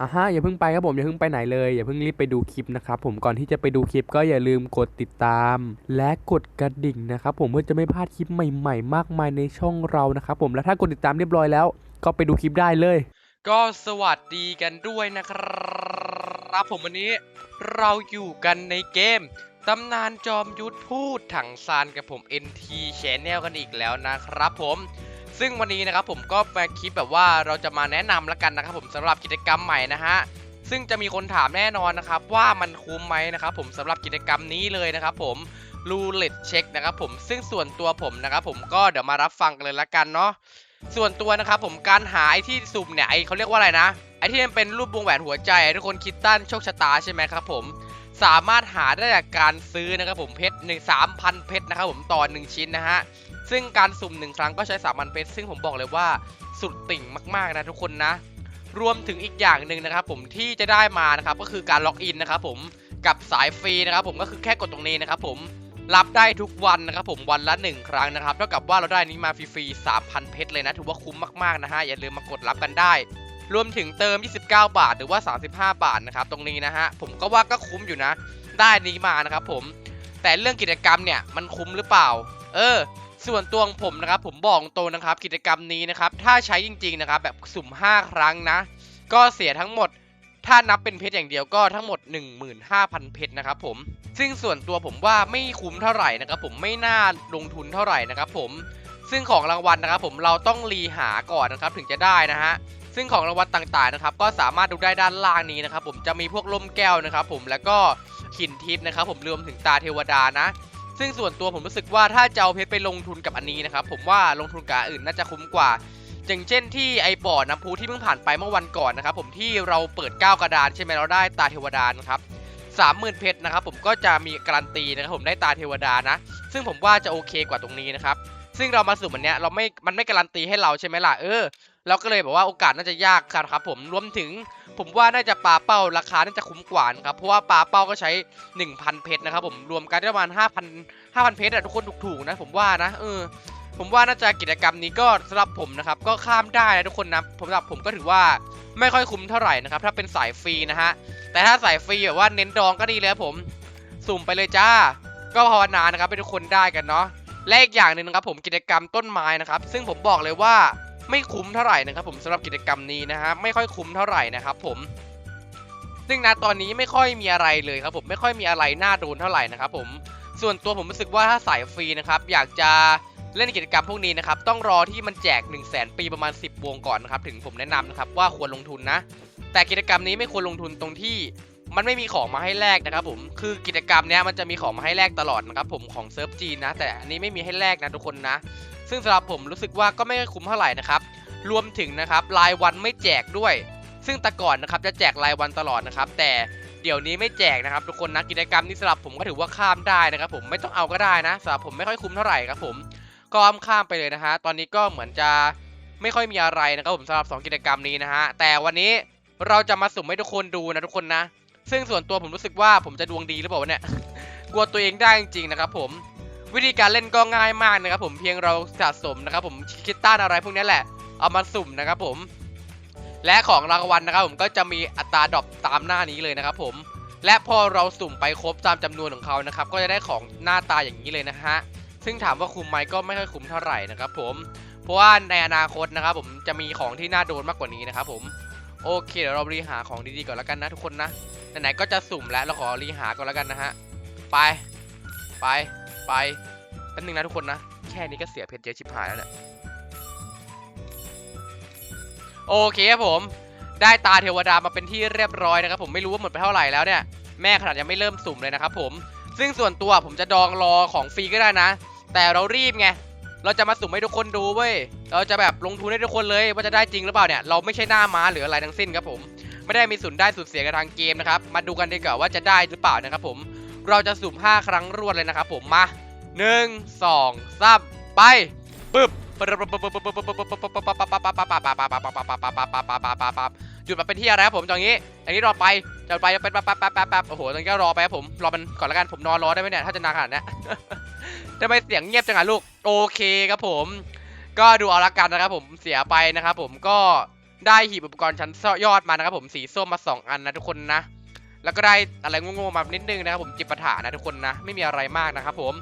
อะฮะอย่าเพิ่งไปครับผมอย่าเพิ่งไปไหนเลยอย่าเพิ่งรีบไปดูคลิปนะครับผมก่อนที่จะไปดูคลิปก็อย่าลืมกดติดตาม และกดกระดิ่งนะครับผมเพื่อจะไม่พลาดคลิปใหม่ ๆ มากมายในช่องเรานะครับผมและถ้ากดติดตามเรียบร้อยแล้ว ก็ไปดูคลิปได้เลย ก็สวัสดีกันด้วยนะครับผมวันนี้เราอยู่กันในเกมตำนานจอมยุทธพูดถังซานกับผม NT Channel กันอีกแล้วนะครับผม ซึ่งวันนี้นะครับผมก็มาคลิปแบบว่าเราจะมาแนะนำแล้วกันนะครับผมสำหรับกิจกรรมใหม่นะฮะซึ่งจะมีคนถามแน่นอนนะครับว่ามันคุ้มไหมนะครับผมสำหรับกิจกรรมนี้เลยนะครับผมรูเล็ตเช็คนะครับผมซึ่งส่วนตัวผมนะครับผมก็เดี๋ยวมารับฟังกันเลยละกันเนาะส่วนตัวนะครับผมการหาไอที่สุ่มเนี่ยไอเขาเรียกว่าอะไรนะไอที่มันเป็นรูปวงแหวนหัวใจทุกคนคิดตั้นโชคชะตาใช่ไหมครับผมสามารถหาได้จากการซื้อนะครับผมเพชรหนึ่งสามพันเพชรนะครับผมต่อหนึ่งชิ้นนะฮะ ซึ่งการสุ่มหนึ่งครั้งก็ใช้สามพันเพชรซึ่งผมบอกเลยว่าสุดติ่งมากๆนะทุกคนนะ รวมถึงอีกอย่างหนึ่งนะครับ ผมที่จะได้มานะครับก็คือการล็อกอินนะครับผมกับสายฟรีนะครับ ผมก็คือแค่กดตรงนี้นะครับ ผมรับได้ทุกวันนะครับ ผมวันละ 1 ครั้งนะครับเท่ากับว่าเราได้นี้มาฟรีๆ3,000 เพชรเลยนะถือว่าคุ้มมากๆนะฮะอย่าลืมมากดรับกันได้ รวมถึงเติม 29 บาทหรือว่า 35 บาทนะครับตรงนี้นะฮะผมก็ว่าก็คุ้มอยู่นะ ได้นี้มานะครับ ผมแต่เรื่องกิจกรรมเนี่ยมันคุ้มหรือเปล่า เออ ส่วนตัวของผมนะครับผมบอกตรงนะครับกิจกรรมนี้นะครับถ้าใช้จริงๆนะครับแบบสุ่ม 5 ครั้งนะ ก็เสียทั้งหมดถ้านับเป็นเพชรอย่างเดียวก็ทั้งหมด 15,000 เพชรนะครับผมซึ่งส่วนตัวผมว่าไม่คุ้มเท่าไหร่นะครับผมไม่น่าลงทุนเท่าไหร่นะครับผมซึ่งของรางวัลนะครับผมเราต้องรีหาก่อนนะครับถึงจะได้นะฮะซึ่งของรางวัลต่างๆนะครับก็สามารถดูได้ด้านล่างนี้นะครับผมจะมีพวกล่มแก้วนะครับผมแล้วก็ขินทิพย์นะครับผมรวมถึงตาเทวดานะ ซึ่งส่วนตัวผมรู้สึกว่าถ้าจะเอาเพชรไปลงทุนกับอันนี้นะครับผมว่าลงทุนกับอื่นน่าจะคุ้มกว่า อย่างเช่นที่ไอบ่อน้ำพุที่เพิ่งผ่านไปเมื่อวันก่อนนะครับผมที่เราเปิดก้าวกระดานใช่ไหมเราได้ตาเทวดานะครับสามหมื่นเพชรนะครับผมก็จะมีการันตีนะครับผมได้ตาเทวดานะ ซึ่งผมว่าจะโอเคกว่าตรงนี้นะครับซึ่งเรามาสุ่มอันเนี้ยเราไม่มันไม่การันตีให้เราใช่ไหมล่ะเออ เราก็เลยแบบว่าโอกาสน่าจะยากครับผมรวมถึงผมว่าน่าจะปลาเป้าราคาน่าจะคุ้มกว่านครับเพราะว่าปลาเป้าก็ใช้ 1,000 เพชรนะครับผมรวมกันประมาณ 5,000 5,000 เพชรอะทุกคนถูกๆนะ ผมว่านะเออผมว่าน่าจะกิจกรรมนี้ก็สำหรับผมนะครับ ก็ข้ามได้นะทุกคนนะผมสำหรับผมก็ถือว่าไม่ค่อยคุ้มเท่าไหร่นะครับ ถ้าเป็นสายฟรีนะฮะแต่ถ้าสายฟรีแบบว่าเน้นดองก็ดีเลยผมสุ่มไปเลยจ้า ก็ภาวนานะครับให้ทุกคนได้กันเนาะและอีกอย่างหนึ่งนะครับผมกิจกรรมต้นไม้นะครับ ซึ่งผมบอกเลยว่า ไม่คุ้มเท่าไหร่นะครับผมสำหรับกิจกรรมนี้นะฮะไม่ค่อยคุ้มเท่าไหร่นะครับผมซึ่งณตอนนี้ไม่ค่อยมีอะไรเลยครับผมไม่ค่อยมีอะไรน่าโดนเท่าไหร่นะครับผมส่วนตัวผมรู้สึกว่าถ้าสายฟรีนะครับอยากจะเล่นกิจกรรมพวกนี้นะครับต้องรอที่มันแจก 1 0 0 0 0แปีประมาณ 10 วงก่อนนะครับถึงผมแนะนำนะครับว่าควรลงทุนนะ แต่กิจกรรมนี้ไม่ควรลงทุนตรงที่ มันไม่มีของมาให้แลกนะครับผมคือกิจกรรมเนี้ยมันจะมีของมาให้แลกตลอดนะครับผมของเซิร์ฟจีนนะแต่อันนี้ไม่มีให้แลกนะทุกคนนะ ซึ่งสำหรับผมรู้สึกว่าก็ไม่คุ้มเท่าไหร่นะครับรวมถึงนะครับรายวันไม่แจกด้วย ซึ่งแต่ก่อนนะครับจะแจกรายวันตลอดนะครับแต่เดี๋ยวนี้ไม่แจกนะครับทุกคนนะกิจกรรมนี้สำหรับผมก็ถือว่าข้ามได้นะครับผมไม่ต้องเอาก็ได้นะสำหรับผมไม่ค่อยคุ้มเท่าไหร่ครับผมก็ข้ามไปเลยนะฮะตอนนี้ก็เหมือนจะไม่ค่อยมีอะไรนะครับผมสำหรับ 2 กิจกรรมนี้นะฮะแต่วันนี้เราจะมาสุ่มให้ทุกคนดูนะทุกคนนะ ซึ่งส่วนตัวผมรู้สึกว่าผมจะดวงดีหรือเปล่าเนี่ย กลัวตัวเองได้จริงๆนะครับผม วิธีการเล่นก็ง่ายมากนะครับผมเพียงเราสะสมนะครับผมคิดต้านอะไรพวกนี้แหละ เอามาสุ่มนะครับผม และของรางวัลนะครับผมก็จะมีอัตราดรอปตามหน้านี้เลยนะครับผม และพอเราสุ่มไปครบตามจำนวนของเขานะครับ ก็จะได้ของหน้าตาอย่างนี้เลยนะฮะ ซึ่งถามว่าคุ้มไหมก็ไม่ค่อยคุ้มเท่าไหร่นะครับผม เพราะว่าในอนาคตนะครับผมจะมีของที่น่าโดนมากกว่านี้นะครับผม โอเคเดี๋ยวเรารีหาของดีๆก่อนแล้วกันนะทุกคนนะไหนๆก็จะสุ่มแล้วเราขอรีหาก่อนแล้วกันนะฮะไปไปไปแป๊บนึงนะทุกคนนะแค่นี้ก็เสียเพชรเยอะชิบหายแล้วเนี่ยโอเคครับผม ได้ตาเทวดามาเป็นที่เรียบร้อยนะครับผมไม่รู้ว่าหมดไปเท่าไหร่แล้วเนี่ยแม่ขนาดยังไม่เริ่มสุ่มเลยนะครับผมซึ่งส่วนตัวผมจะดองรอของฟรีก็ได้นะ แต่เรารีบไง เราจะมาสุ่มให้ทุกคนดูเว้ย เราจะแบบลงทุนให้ทุกคนเลยว่าจะได้จริงหรือเปล่าเนี่ย เราไม่ใช่หน้าม้าหรืออะไรทั้งสิ้นครับผม ไม่ได้มีส่วนได้สุดเสียกับทางเกมนะครับ มาดูกันดีกว่าว่าจะได้หรือเปล่านะครับผม เราจะสุ่ม 5 ครั้งรวดเลยนะครับผม มา 1 2 3 ไป ปึ๊บหยุดมาเป็นที่อะไรครับผมตอนนี้อันนี้รอไปจะไปจะเป็นปั๊บปั๊บปั๊บปั๊บปั๊บโอ้โหตอนนี้ก็รอไปครับผม รอมันก่อนละกัน ผมนอนรอได้ไหมเนี่ย ถ้าจะนานขนาดเนี้ย ทำไมเสียงเงียบจังอะลูก โอเคครับผม ก็ดูเอาละกันนะครับผมเสียไปนะครับผมก็ได้หีบอุปกรณ์ชั้นยอดมานะครับผมสีส้มมาสองอันนะทุกคนนะ แล้วก็ได้อะไรโง่ๆมานิดนึงนะครับผมจิปาถะนะทุกคนนะ ไม่มีอะไรมากนะครับผม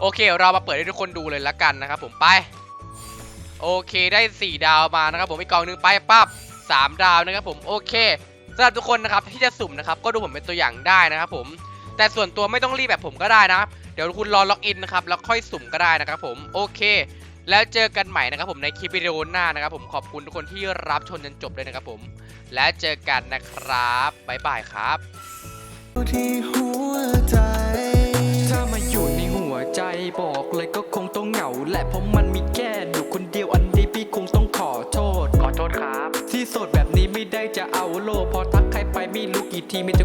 โอเค เรามาเปิดให้ทุกคนดูเลยละกันนะครับผมไปโอเคได้ 4 ดาวมานะครับผมอีกกองหนึงไปปั๊บ3 ดาวนะครับผมโอเคสำหรับทุกคนนะครับที่จะสุ่มนะครับก็ดูผมเป็นตัวอย่างได้นะครับผมแต่ส่วนตัวไม่ต้องรีบแบบผมก็ได้นะครับ เดี๋ยวคุณรอล็อกอินนะครับแล้วค่อยสุ่มก็ได้นะครับผมโอเค แล้วเจอกันใหม่นะครับผมในคลิปวิดีโอหน้านะครับผมขอบคุณทุกคนที่รับชมจนจบเลยนะครับผม และเจอกันนะครับบ๊ายบายครับที่หัวใจ ถ้ามาอยู่ในหัวใจบอกเลยก็คงต้องเหงาแหละเพราะมันมีแค่อยู่คนเดียวอันนี้พี่คงต้องขอโทษ ขอโทษครับ ที่โสดแบบนี้ไม่ได้จะเอาโลพอทักใครไปไม่รู้กี่ทีมีแต่